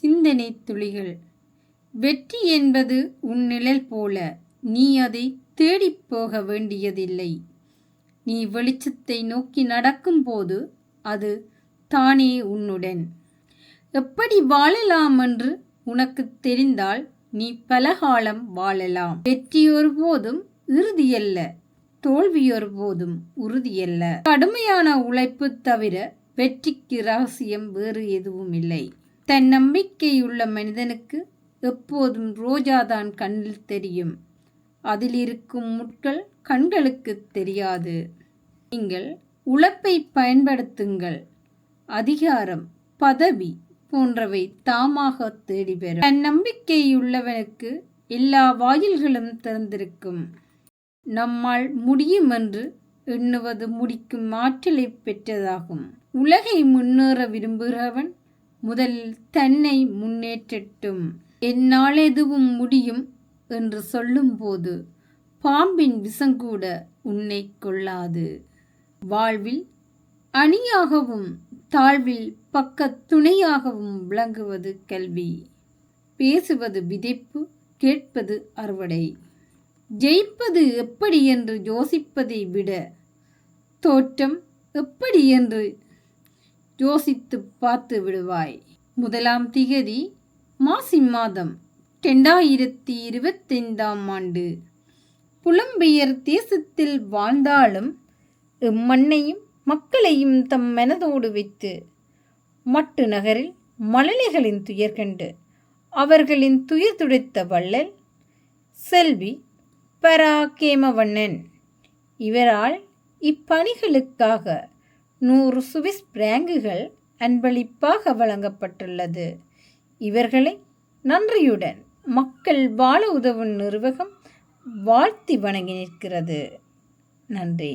சிந்தனை துளிகள். வெற்றி என்பது உன் நிழல் போல. நீ அதை தேடிப் போக வேண்டியதில்லை. நீ வெளிச்சத்தை நோக்கி நடக்கும்போது அது தானே உன்னுடன். எப்படி வாழலாம் என்று உனக்கு தெரிந்தால் நீ பலகாலம் வாழலாம். வெற்றி ஒருபோதும் இறுதியல்ல. தோல்வி ஒருபோதும் உறுதியல்ல. கடுமையான உழைப்பு தவிர வெற்றிக்கு ரகசியம் வேறு எதுவும் இல்லை தன் நம்பிக்கையுள்ள மனிதனுக்கு எப்போதும் ரோஜாதான் கண்ணில் தெரியும். அதில் இருக்கும் முட்கள் கண்களுக்கு தெரியாது. நீங்கள் உழைப்பை பயன்படுத்துங்கள். அதிகாரம் பதவி போன்றவை தாமாக தேடி பெறும் தன் நம்பிக்கையுள்ளவனுக்கு எல்லா வாயில்களும் திறந்திருக்கும். நம்மால் முடியும் என்று எண்ணுவது முடிக்கும் ஆற்றலை பெற்றதாகும். உலகை முன்னேற விரும்புகிறவன் முதல் தன்னை முன்னேற்றட்டும். என்னால் எதுவும் முடியும் என்று சொல்லும்போது பாம்பின் விஷங்கூட உன்னை கொள்ளாது. வாழ்வில் அணியாகவும் தாழ்வில் பக்க துணையாகவும் விளங்குவது கல்வி. பேசுவது விதைப்பு கேட்பது அறுவடை. ஜெயிப்பது எப்படி என்று யோசிப்பதை விட தோற்றம் எப்படி என்று யோசித்து பார்த்து விடுவாய். முதலாம் திகதி மாசி மாதம் ரெண்டாயிரத்தி இருபத்தைந்தாம் ஆண்டு. புலம்பெயர் தேசத்தில் வாழ்ந்தாலும் இம்மண்ணையும் மக்களையும் தம் மனதோடு வைத்து மட்டு நகரில் மழலைகளின் துயர் கண்டு அவர்களின் துயர் துடைத்த வள்ளல் செல்வி பராகேமவண்ணன். இவரால் இப்பணிகளுக்காக நூறு சுவிஸ் பிராங்குகள் அன்பளிப்பாக வழங்கப்பட்டுள்ளது. இவர்களை நன்றியுடன் மக்கள் வாழ உதவும் நிர்வாகம் வாழ்த்தி வணங்கி நிற்கிறது. நன்றி.